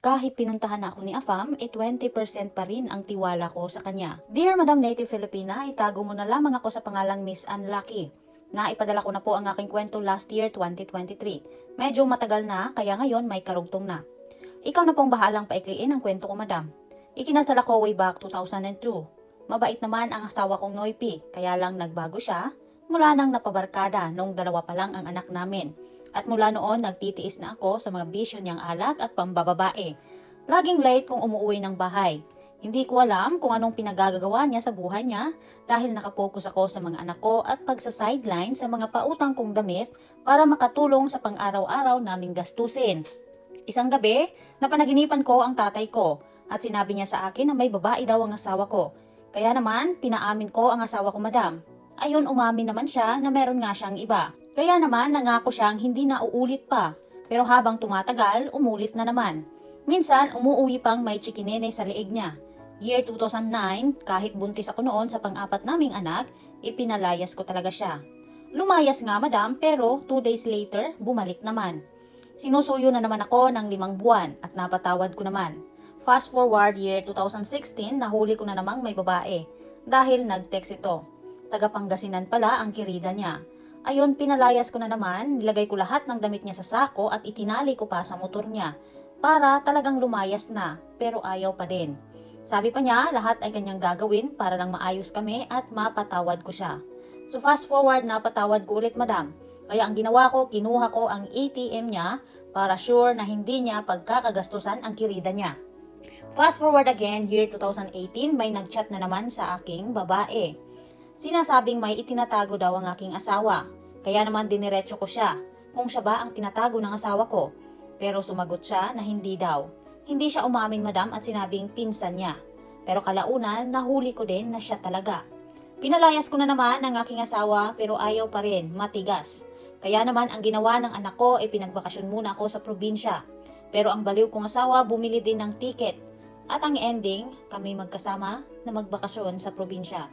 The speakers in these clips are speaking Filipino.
Kahit pinuntahan na ako ni Afam, e 20% pa rin ang tiwala ko sa kanya. Dear Madam Native Filipina, itago mo na lamang ako sa pangalang Miss Unlucky. Naipadala ko na po ang aking kwento last year 2023. Medyo matagal na, kaya ngayon may karugtong na. Ikaw na pong bahalang paikliin ang kwento ko, madam. Ikinasal ako way back 2002. Mabait naman ang asawa kong Noipi, kaya lang nagbago siya mula nang napabarkada nung dalawa pa lang ang anak namin. At mula noon, nagtitiis na ako sa mga bisyo niyang alak at pambababae. Laging late kung umuwi ng bahay. Hindi ko alam kung anong pinagagagawa niya sa buhay niya dahil nakapokus ako sa mga anak ko at pagsa-sideline sa mga pautang kong damit para makatulong sa pang-araw-araw naming gastusin. Isang gabi, napanaginipan ko ang tatay ko at sinabi niya sa akin na may babae daw ang asawa ko. Kaya naman, pinaamin ko ang asawa ko madam. Ayon umamin naman siya na meron nga siyang iba. Kaya naman nangako siyang hindi na uulit pa. Pero habang tumatagal, umulit na naman. Minsan, umuuwi pang may chikinene sa leeg niya. Year 2009, kahit buntis ako noon sa pang-apat naming anak, ipinalayas ko talaga siya. Lumayas nga madam pero 2 days later, bumalik naman. Sinusuyo na naman ako ng limang buwan at napatawad ko naman. Fast forward year 2016, nahuli ko na namang may babae. Dahil nag-text ito. Tagapangasinan pala ang kirida niya. Ayon, pinalayas ko na naman, nilagay ko lahat ng damit niya sa sako at itinali ko pa sa motor niya para talagang lumayas na, pero ayaw pa din. Sabi pa niya, lahat ay kanyang gagawin para lang maayos kami at mapatawad ko siya. So fast forward, napatawad ko ulit madam. Kaya ang ginawa ko, kinuha ko ang ATM niya para sure na hindi niya pagkakagastusan ang kirida niya. Fast forward again, year 2018, may nagchat na naman sa aking babae. Sinasabing may itinatago daw ang aking asawa. Kaya naman diniretso ko siya kung siya ba ang tinatago ng asawa ko. Pero sumagot siya na hindi daw. Hindi siya umamin madam at sinabing pinsan niya. Pero kalaunan, nahuli ko din na siya talaga. Pinalayas ko na naman ang aking asawa pero ayaw pa rin, matigas. Kaya naman ang ginawa ng anak ko ay pinagbakasyon muna ako sa probinsya. Pero ang baliw kong asawa bumili din ng ticket. At ang ending, kami magkasama na magbakasyon sa probinsya.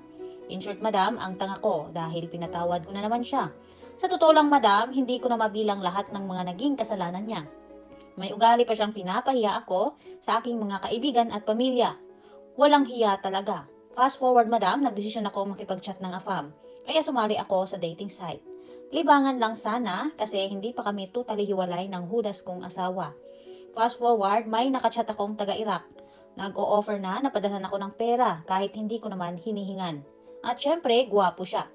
In short, madam, ang tanga ko dahil pinatawad ko na naman siya. Sa totoo lang, madam, hindi ko na mabilang lahat ng mga naging kasalanan niya. May ugali pa siyang pinapahiya ako sa aking mga kaibigan at pamilya. Walang hiya talaga. Fast forward, madam, nagdesisyon ako makipag-chat ng AFAM. Kaya sumali ako sa dating site. Libangan lang sana kasi hindi pa kami totally hiwalay ng hudas kong asawa. Fast forward, may nakachat akong taga-Iraq. Nag-o-offer na napadalhan ako ng pera kahit hindi ko naman hinihingan. At syempre, gwapo siya.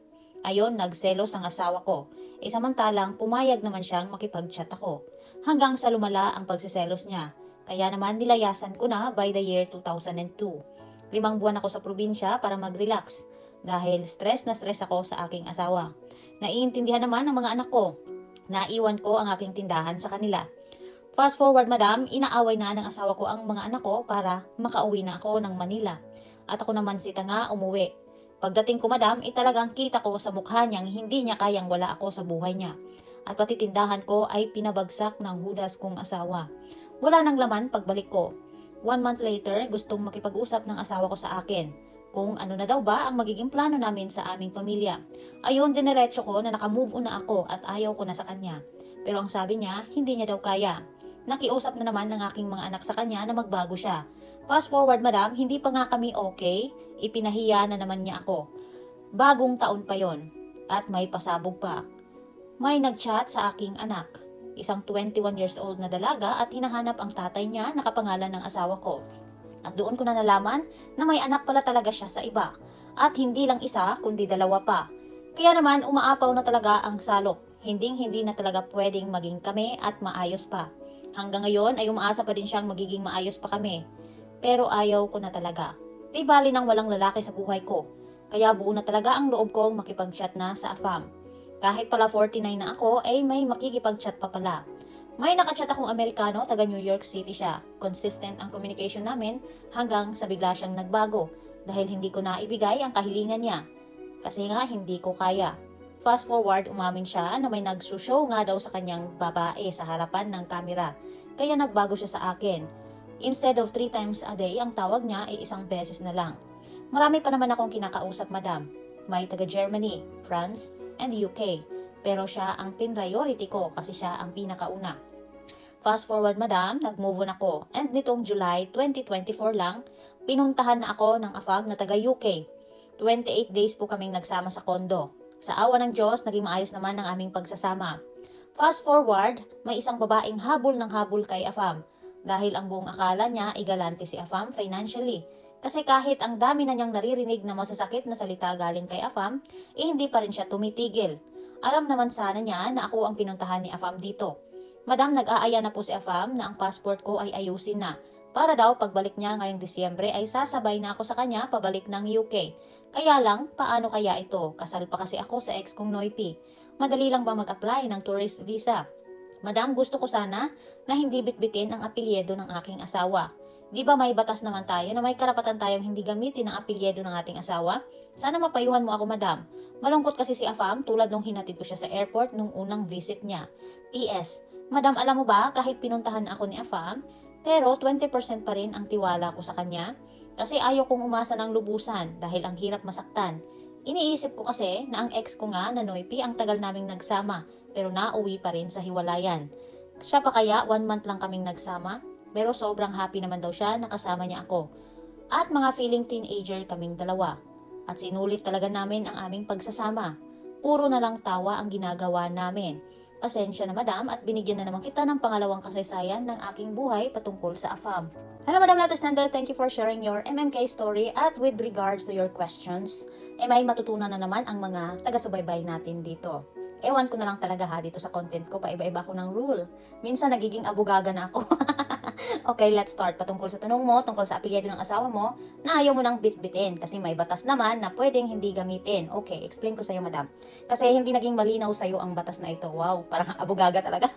Ayon, nagselos ang asawa ko. E samantalang, pumayag naman siyang makipag-chat ako. Hanggang sa lumala ang pagsiselos niya. Kaya naman nilayasan ko na by the year 2002. Limang buwan ako sa probinsya para mag-relax. Dahil stress na stress ako sa aking asawa. Naiintindihan naman ng mga anak ko. Naiwan ko ang aking tindahan sa kanila. Fast forward madam, inaaway na ng asawa ko ang mga anak ko para makauwi na ako ng Manila. At ako naman si Tanga umuwi. Pagdating ko madam, italagang kita ko sa mukha niyang hindi niya kayang wala ako sa buhay niya. At pati tindahan ko ay pinabagsak ng hudas kong asawa. Wala nang laman pagbalik ko. One month later, gustong makipag-usap ng asawa ko sa akin kung ano na daw ba ang magiging plano namin sa aming pamilya. Ayun, dinerecho ko na nakamove on na ako at ayaw ko na sa kanya. Pero ang sabi niya, hindi niya daw kaya. Nakiusap na naman ng aking mga anak sa kanya na magbago siya. Fast forward madam, hindi pa nga kami okay, ipinahiya na naman niya ako. Bagong taon pa yon at may pasabog pa. May nagchat sa aking anak, isang 21 years old na dalaga at hinahanap ang tatay niya na kapangalan ng asawa ko. At doon ko na nalaman na may anak pala talaga siya sa iba. At hindi lang isa, kundi dalawa pa. Kaya naman umaapaw na talaga ang salok. Hinding hindi na talaga pwedeng maging kami at maayos pa. Hanggang ngayon ay umaasa pa din siyang magiging maayos pa kami. Pero ayaw ko na talaga. Di bali nang walang lalaki sa buhay ko. Kaya buo na talaga ang loob kong makipag-chat na sa AFAM. Kahit pala 49 na ako, ay may makikipag-chat pa pala. May nakachat akong Amerikano, taga New York City siya. Consistent ang communication namin hanggang sa bigla siyang nagbago dahil hindi ko na ibigay ang kahilingan niya. Kasi nga hindi ko kaya. Fast forward, umamin siya na may nagsushow nga daw sa kanyang babae sa harapan ng kamera. Kaya nagbago siya sa akin. Instead of three times a day, ang tawag niya ay isang beses na lang. Marami pa naman akong kinakausap, madam. May taga Germany, France, and UK. Pero siya ang pin-priority ko kasi siya ang pinakauna. Fast forward, madam, nag-move on ako. And nitong July 2024 lang, pinuntahan na ako ng AFAM na taga UK. 28 days po kaming nagsama sa kondo. Sa awa ng Diyos, naging maayos naman ang aming pagsasama. Fast forward, may isang babaeng habol ng habol kay AFAM dahil ang buong akala niya igalante si AFAM financially. Kasi kahit ang dami na niyang naririnig na masasakit na salita galing kay AFAM, eh hindi pa rin siya tumitigil. Alam naman sana niya na ako ang pinuntahan ni AFAM dito. Madam, nag-aaya na po si AFAM na ang passport ko ay ayusin na. Para daw pagbalik niya ngayong Disyembre ay sasabay na ako sa kanya pabalik ng UK. Kaya lang, paano kaya ito? Kasal pa kasi ako sa ex kong Noipi. Madali lang ba mag-apply ng tourist visa? Madam, gusto ko sana na hindi bitbitin ang apelyido ng aking asawa. Di ba may batas naman tayo na may karapatan tayong hindi gamitin ang apelyido ng ating asawa? Sana mapayuhan mo ako, madam. Malungkot kasi si Afam tulad nung hinatid ko siya sa airport nung unang visit niya. P.S. Madam, alam mo ba, kahit pinuntahan ako ni Afam, pero 20% pa rin ang tiwala ko sa kanya. Kasi ayaw kong umasa ng lubusan dahil ang hirap masaktan. Iniisip ko kasi na ang ex ko nga na Noipi ang tagal naming nagsama pero nauwi pa rin sa hiwalayan. Siya pa kaya one month lang kaming nagsama pero sobrang happy naman daw siya na kasama niya ako. At mga feeling teenager kaming dalawa. At sinulit talaga namin ang aming pagsasama. Puro na lang tawa ang ginagawa namin. Pasensya na madam at binigyan na naman kita ng pangalawang kasaysayan ng aking buhay patungkol sa AFAM. Hello Madam Letter Sender, thank you for sharing your MMK story at with regards to your questions, eh may matutunan na naman ang mga taga-subaybay natin dito. Ewan ko na lang talaga ha dito sa content ko, paiba-iba ako ng rule. Minsan nagiging abugaga na ako. okay, let's start. Patungkol sa tanong mo, tungkol sa apelyido ng asawa mo, na ayaw mo nang bitbitin kasi may batas naman na pwedeng hindi gamitin. Okay, explain ko sa iyo, madam. Kasi hindi naging malinaw sa iyo ang batas na ito. Wow, parang abugaga talaga.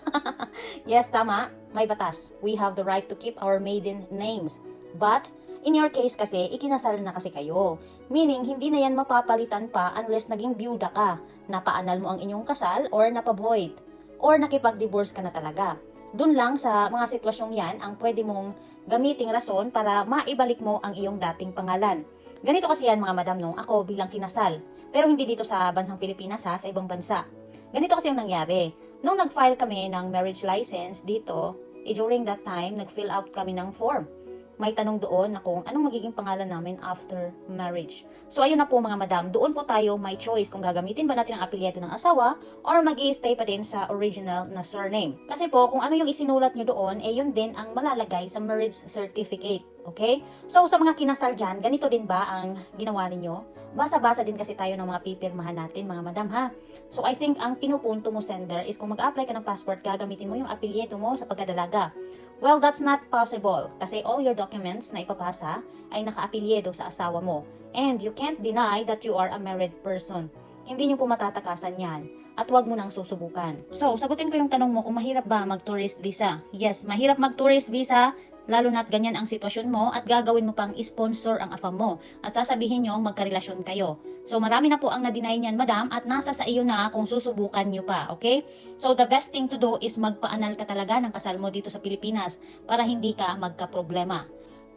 yes, tama. May batas. We have the right to keep our maiden names. But, in your case kasi, ikinasal na kasi kayo. Meaning, hindi na yan mapapalitan pa unless naging byuda ka, napaanal mo ang inyong kasal, or napavoid, or nakipag-divorce ka na talaga. Doon lang sa mga sitwasyong yan ang pwede mong gamiting rason para maibalik mo ang iyong dating pangalan. Ganito kasi yan mga madam nung ako bilang kinasal. Pero hindi dito sa bansang Pilipinas ha, sa ibang bansa. Ganito kasi yung nangyari. Nung nag-file kami ng marriage license dito, eh, during that time, nag-fill out kami ng form. May tanong doon na kung anong magiging pangalan namin after marriage. So ayun na po mga madam, doon po tayo may choice kung gagamitin ba natin ang apelyido ng asawa or mag stay pa din sa original na surname. Kasi po, kung ano yung isinulat nyo doon, eh yun din ang malalagay sa marriage certificate. Okay? So sa mga kinasal dyan, ganito din ba ang ginawa ninyo? Basa-basa din kasi tayo ng mga pipirmahan natin mga madam ha. So I think ang pinupunto mo sender is kung mag-apply ka ng passport, gagamitin mo yung apelyido mo sa pagkadalaga. Well, that's not possible kasi all your documents na ipapasa ay naka-apelyido sa asawa mo. And you can't deny that you are a married person. Hindi nyo po matatakasan yan at huwag mo nang susubukan. So, sagutin ko yung tanong mo kung mahirap ba mag-tourist visa. Yes, mahirap mag-tourist visa lalo na't ganyan ang sitwasyon mo at gagawin mo pang sponsor ang afam mo at sasabihin nyo magkarelasyon kayo. So marami na po ang na-deny niyan madam at nasa sa iyo na kung susubukan nyo pa, okay? So the best thing to do is magpaanal ka talaga ng kasal mo dito sa Pilipinas para hindi ka magka-problema.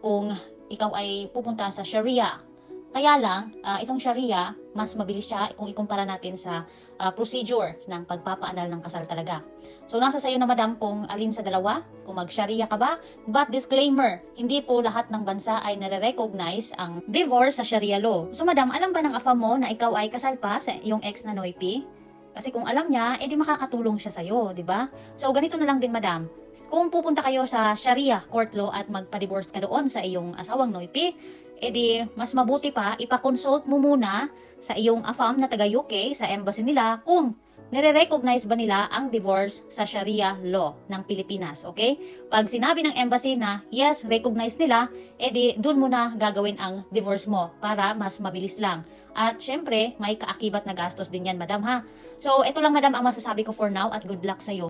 Kung ikaw ay pupunta sa Sharia, kaya lang, ah, itong Sharia, mas mabilis siya kung ikumpara natin sa ah, procedure ng pagpapaanal ng kasal talaga. So, nasa sayo na madam kung alin sa dalawa, kung mag-Sharia ka ba. But disclaimer, hindi po lahat ng bansa ay nare-recognize ang divorce sa Sharia law. So, madam, alam ba ng afa mo na ikaw ay kasal pa sa iyong ex na Noipi? Kasi kung alam niya, edi makakatulong siya sa'yo, di ba? So, ganito na lang din, madam. Kung pupunta kayo sa Sharia court law at magpa-divorce ka doon sa iyong asawang Noipi, edi mas mabuti pa, ipakonsult mo muna sa iyong AFAM na taga UK, sa embassy nila, kung nire-recognize ba nila ang divorce sa Sharia law ng Pilipinas, okay? Pag sinabi ng embassy na yes, recognize nila, edi doon mo na gagawin ang divorce mo para mas mabilis lang. At syempre, may kaakibat na gastos din yan, madam ha. So, ito lang madam ang masasabi ko for now at good luck sa'yo.